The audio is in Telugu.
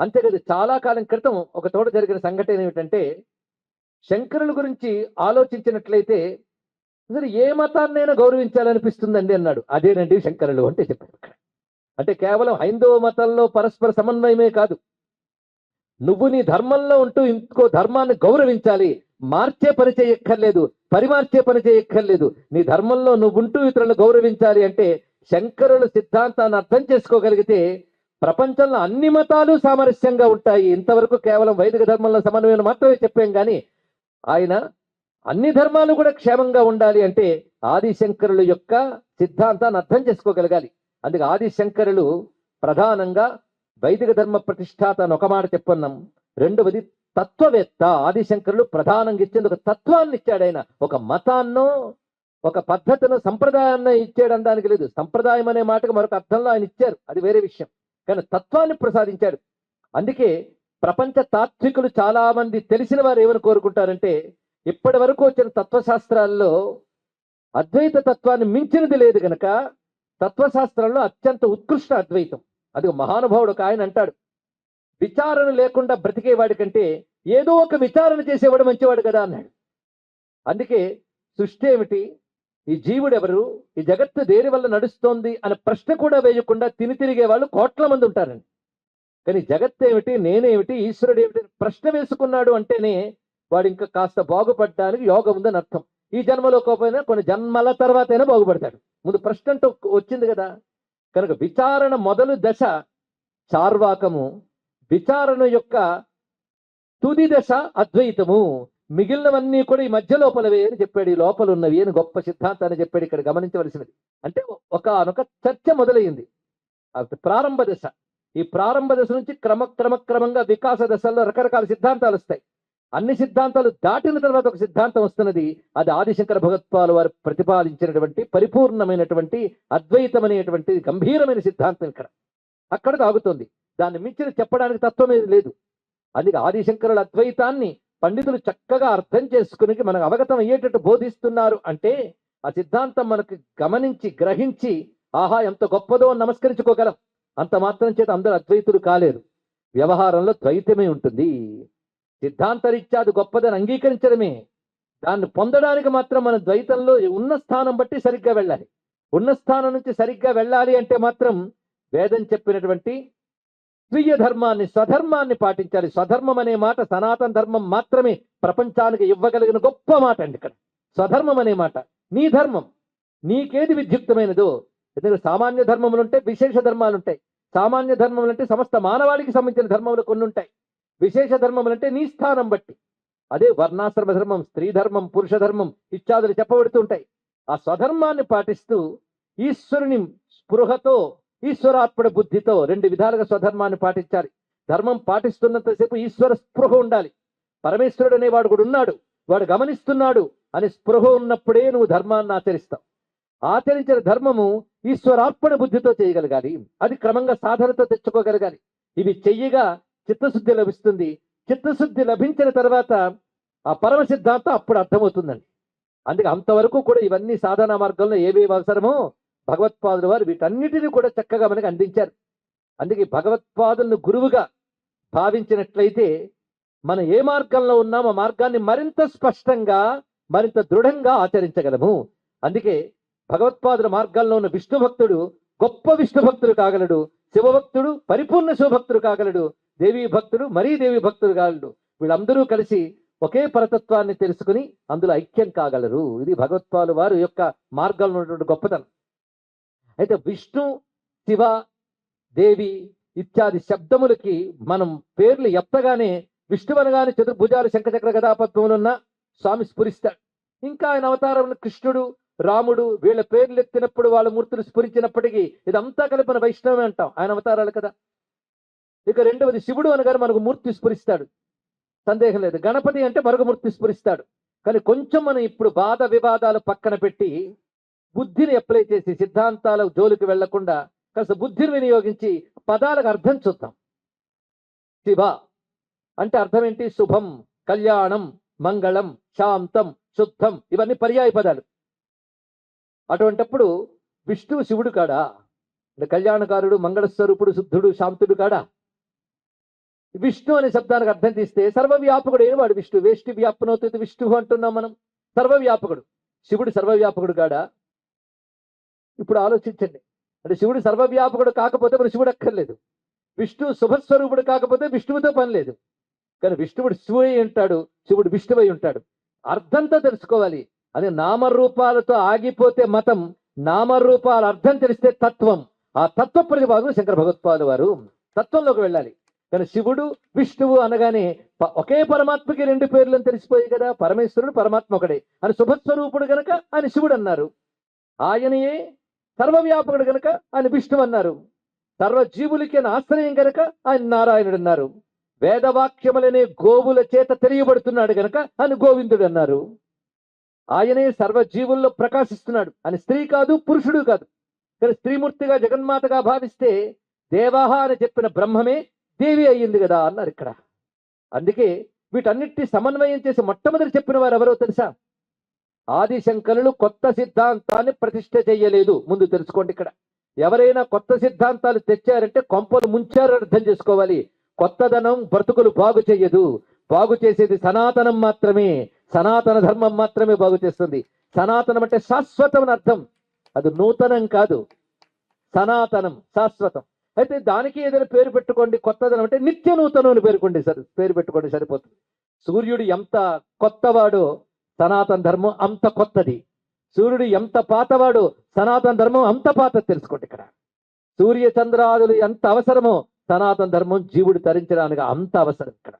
అంతేకాదు చాలా కాలం క్రితం ఒక తోట జరిగిన సంఘటన ఏమిటంటే శంకరుల గురించి ఆలోచించినట్లయితే అసలు ఏ మతాన్నైనా గౌరవించాలనిపిస్తుందండి అన్నాడు. అదేనండి శంకరులు అంటే చెప్పారు అంటే కేవలం హైందవ మతంలో పరస్పర సమన్వయమే కాదు. నువ్వు నీ ధర్మంలో ఉంటూ ఇంకో ధర్మాన్ని గౌరవించాలి. మార్చే పని చేయక్కర్లేదు. పరిమార్చే పని చేయక్కర్లేదు. నీ ధర్మంలో నువ్వుంటూ ఇతరులు ఇతరులను గౌరవించాలి అంటే శంకరుల సిద్ధాంతాన్ని అర్థం చేసుకోగలిగితే ప్రపంచంలో అన్ని మతాలు సామరస్యంగా ఉంటాయి. ఇంతవరకు కేవలం వైదిక ధర్మంలో సమన్వయం మాత్రమే చెప్పాం కానీ ఆయన అన్ని ధర్మాలు కూడా క్షేమంగా ఉండాలి అంటే ఆదిశంకరుల యొక్క సిద్ధాంతాన్ని అర్థం చేసుకోగలగాలి. అందుకే ఆదిశంకరులు ప్రధానంగా వైదిక ధర్మ ప్రతిష్టాత అని ఒక మాట చెప్పున్నాం. రెండవది తత్వవేత్త. ఆదిశంకరులు ప్రధానంగా ఇచ్చింది ఒక తత్వాన్ని ఇచ్చాడు ఆయన. ఒక మతాన్నో ఒక పద్ధతిను సంప్రదాయాన్ని ఇచ్చాడు దానికి లేదు. సంప్రదాయం అనే మాటకు మరొక అర్థంలో ఆయన ఇచ్చారు. అది వేరే విషయం. కానీ తత్వాన్ని ప్రసాదించాడు. అందుకే ప్రపంచ తాత్వికులు చాలా మంది తెలిసిన వారు ఏమని కోరుకుంటారంటే ఇప్పటి వరకు వచ్చిన తత్వశాస్త్రాల్లో అద్వైత తత్వాన్ని మించినది లేదు గనక తత్వశాస్త్రంలో అత్యంత ఉత్కృష్ట అద్వైతం. అది మహానుభావుడు ఒక ఆయన అంటాడు విచారణ లేకుండా బ్రతికేవాడి కంటే ఏదో ఒక విచారణ చేసేవాడు మంచివాడు కదా అన్నాడు. అందుకే సృష్టి ఏమిటి? ఈ జీవుడు ఎవరు ఈ జగత్తు దేని వల్ల నడుస్తోంది అనే ప్రశ్న కూడా వేయకుండా తిని తిరిగే వాళ్ళు కోట్ల మంది ఉంటారండి. కానీ జగత్తు ఏమిటి నేనేమిటి ఈశ్వరుడు ఏమిటి ప్రశ్న వేసుకున్నాడు అంటేనే వాడు ఇంకా కాస్త బాగుపడడానికి యోగం ఉందని అర్థం. ఈ జన్మలో కోపైనా కొన్ని జన్మల తర్వాత అయినా బాగుపడతాడు. ముందు ప్రశ్న అంటూ వచ్చింది కదా. కనుక విచారణ మొదలు దశ చార్వాకము. విచారణ యొక్క తుది దశ అద్వైతము. మిగిలినవన్నీ కూడా ఈ మధ్య లోపలవే అని చెప్పాడు. ఈ లోపల ఉన్నవి అని గొప్ప సిద్ధాంతాన్ని చెప్పాడు. ఇక్కడ గమనించవలసినది. అంటే ఒక అనొక చర్చ మొదలైంది ప్రారంభ దశ. ఈ ప్రారంభ దశ నుంచి క్రమ క్రమ క్రమంగా వికాస దశల్లో రకరకాల సిద్ధాంతాలు వస్తాయి. అన్ని సిద్ధాంతాలు దాటిన తర్వాత ఒక సిద్ధాంతం వస్తున్నది. అది ఆదిశంకర భగత్వాలు వారు ప్రతిపాదించినటువంటి పరిపూర్ణమైనటువంటి అద్వైతం అనేటువంటి గంభీరమైన సిద్ధాంతం ఇక్కడ. అక్కడ ఆగుతుంది దాన్ని మించిన చెప్పడానికి తత్వం ఏది లేదు. అందుకే ఆదిశంకరుల అద్వైతాన్ని పండితులు చక్కగా అర్థం చేసుకుని మనకు అవగతం అయ్యేటట్టు బోధిస్తున్నారు అంటే ఆ సిద్ధాంతం మనకు గమనించి గ్రహించి ఆహా ఎంత గొప్పదో అని నమస్కరించుకోగలం. అంత మాత్రం చేత అందరూ అద్వైతులు కాలేరు. వ్యవహారంలో ద్వైతమే ఉంటుంది. సిద్ధాంతరీత్యా అది గొప్పదని అంగీకరించడమే. దాన్ని పొందడానికి మాత్రం మన ద్వైతంలో ఉన్న స్థానం బట్టి సరిగ్గా వెళ్ళాలి. ఉన్న స్థానం నుంచి సరిగ్గా వెళ్ళాలి అంటే మాత్రం వేదం చెప్పినటువంటి స్వీయ ధర్మాన్ని స్వధర్మాన్ని పాటించాలి. స్వధర్మం అనే మాట సనాతన ధర్మం మాత్రమే ప్రపంచానికి ఇవ్వగలిగిన గొప్ప మాట అండి ఇక్కడ. స్వధర్మం అనే మాట. నీ ధర్మం నీకేది విద్యుక్తమైనదో ఎందుకంటే సామాన్య ధర్మములు ఉంటాయి విశేష ధర్మాలు ఉంటాయి సామాన్య ధర్మములు అంటే సమస్త మానవాళికి సంబంధించిన ధర్మములు కొన్ని ఉంటాయి విశేష ధర్మములు అంటే నీ స్థానం బట్టి. అదే వర్ణాశ్రమ ధర్మం స్త్రీ ధర్మం పురుష ధర్మం ఇత్యాదులు చెప్పబడుతుంటాయి. ఆ స్వధర్మాన్ని పాటిస్తూ ఈశ్వరుని స్పృహతో ఈశ్వరాత్మడ బుద్ధితో రెండు విధాలుగా స్వధర్మాన్ని పాటించాలి. ధర్మం పాటిస్తున్నంతసేపు ఈశ్వర స్పృహ ఉండాలి. పరమేశ్వరుడు అనేవాడు కూడా ఉన్నాడు. వాడు గమనిస్తున్నాడు అని స్పృహ ఉన్నప్పుడే నువ్వు ధర్మాన్ని ఆచరిస్తావు. ఆచరించిన ధర్మము ఈశ్వరార్పణ బుద్ధితో చేయగలగాలి. అది క్రమంగా సాధనతో తెచ్చుకోగలగాలి. ఇవి చెయ్యగా చిత్తశుద్ధి లభిస్తుంది. చిత్తశుద్ధి లభించిన తర్వాత ఆ పరమ సిద్ధాంతం అప్పుడు అర్థమవుతుందండి. అందుకే అంతవరకు కూడా ఇవన్నీ సాధనా మార్గంలో ఏవేవి అవసరమో భగవత్పాదులు వారు వీటన్నిటిని కూడా చక్కగా మనకు అందించారు. అందుకే భగవత్పాదులను గురువుగా భావించినట్లయితే మనం ఏ మార్గంలో ఉన్నామో మార్గాన్ని మరింత స్పష్టంగా మరింత దృఢంగా ఆచరించగలము. అందుకే భగవత్పాదుల మార్గాల్లో ఉన్న విష్ణు భక్తుడు గొప్ప విష్ణు భక్తుడు కాగలడు. శివభక్తుడు పరిపూర్ణ శివభక్తుడు కాగలడు. దేవీ భక్తుడు మరీ దేవి భక్తుడు కాగలడు. వీళ్ళందరూ కలిసి ఒకే పరతత్వాన్ని తెలుసుకుని అందులో ఐక్యం కాగలరు. ఇది భగవత్పాలు వారి యొక్క మార్గంలో ఉన్నటువంటి గొప్పతనం. అయితే విష్ణు శివ దేవి ఇత్యాది శబ్దములకి మనం పేర్లు ఎత్తగానే విష్ణు అనగానే చతుర్భుజాలు శంఖచక్ర గదాపద్మములున్న స్వామి స్ఫురిస్తాడు. ఇంకా ఆయన అవతారం కృష్ణుడు రాముడు వీళ్ళ పేర్లు ఎత్తినప్పుడు వాళ్ళ మూర్తులు స్ఫురించినప్పటికీ ఇదంతా కలిపి మన వైష్ణవమే అంటాం. ఆయన అవతారాలు కదా. ఇక రెండవది శివుడు అనగానే మనకు మూర్తి స్ఫురిస్తాడు. సందేహం లేదు. గణపతి అంటే మరొక మూర్తి స్ఫురిస్తాడు. కానీ కొంచెం మనం ఇప్పుడు బాధ వివాదాలు పక్కన పెట్టి బుద్ధిని అప్లై చేసి సిద్ధాంతాల జోలికి వెళ్ళకుండా కాస్త బుద్ధిని వినియోగించి పదాలకు అర్థం చూద్దాం. శివ అంటే అర్థం ఏంటి? శుభం కళ్యాణం మంగళం శాంతం శుద్ధం ఇవన్నీ పర్యాయ పదాలు. అటువంటప్పుడు విష్ణువు శివుడు కాడా? అంటే కళ్యాణకారుడు మంగళస్వరూపుడు శుద్ధుడు శాంతుడు కాడా? విష్ణు అనే శబ్దానికి అర్థం తీస్తే సర్వవ్యాపకుడు అయిన విష్ణు. వేష్టి వ్యాపనవుతుంది విష్ణు అంటున్నాం మనం. సర్వవ్యాపకుడు. శివుడు సర్వవ్యాపకుడు కాడా? ఇప్పుడు ఆలోచించండి. అంటే శివుడు సర్వవ్యాపకుడు కాకపోతే మరి శివుడు అక్కర్లేదు. విష్ణు శుభస్వరూపుడు కాకపోతే విష్ణువుతో పని లేదు. కానీ విష్ణువుడు శివుడై ఉంటాడు శివుడు విష్ణువై ఉంటాడు. అర్థంతో తెలుసుకోవాలి. అని నామరూపాలతో ఆగిపోతే మతం నామరూపాల అర్థం తెలిస్తే తత్వం. ఆ తత్వ ప్రతిపాదన శంకర భగవత్పాలు వారు తత్వంలోకి వెళ్ళాలి. కానీ శివుడు విష్ణువు అనగానే ప- ఒకే పరమాత్మకి రెండు పేర్లను తెలిసిపోయి కదా. పరమేశ్వరుడు పరమాత్మ ఒకడే. అని శుభస్వరూపుడు గనక ఆయన శివుడు అన్నారు. ఆయనయే సర్వవ్యాపకుడు గనక ఆయన విష్ణువు అన్నారు సర్వజీవులకి ఆశ్రయం గనక ఆయన నారాయణుడు అన్నారు వేదవాక్యములనే గోవుల చేత తెలియబడుతున్నాడు గనక అని గోవిందుడు అన్నారు ఆయనే సర్వజీవుల్లో ప్రకాశిస్తున్నాడు. అని స్త్రీ కాదు పురుషుడు కాదు. కానీ స్త్రీమూర్తిగా జగన్మాతగా భావిస్తే దేవాహ అని చెప్పిన బ్రహ్మమే దేవి అయ్యింది కదా అన్నారు ఇక్కడ. అందుకే వీటన్నిటిని సమన్వయం చేసి మొట్టమొదటి చెప్పిన వారు ఎవరో తెలుసా? ఆదిశంకరులు కొత్త సిద్ధాంతాన్ని ప్రతిష్ట చేయలేదు. ముందు తెలుసుకోండి ఇక్కడ. ఎవరైనా కొత్త సిద్ధాంతాలు తెచ్చారంటే కొంపలు ముంచారు అర్థం చేసుకోవాలి. కొత్తదనం బ్రతుకులు బాగు చేయదు. బాగు చేసేది సనాతనం మాత్రమే. సనాతన ధర్మం మాత్రమే బాగు చేస్తుంది. సనాతనం అంటే శాశ్వతం అర్థం. అది నూతనం కాదు. సనాతనం శాశ్వతం. అయితే దానికి ఏదైనా పేరు పెట్టుకోండి. కొత్తదనం అంటే నిత్య నూతనం అని పేరుకోండి సరే పేరు పెట్టుకోండి సరిపోతుంది. సూర్యుడు ఎంత కొత్తవాడో సనాతన ధర్మం అంత కొత్తది. సూర్యుడు ఎంత పాతవాడు సనాతన ధర్మం అంత పాత తెలుసుకోండి ఇక్కడ. సూర్య చంద్రాదులు ఎంత అవసరమో సనాతన ధర్మం జీవుడు తరించడానికి అంత అవసరం ఇక్కడ.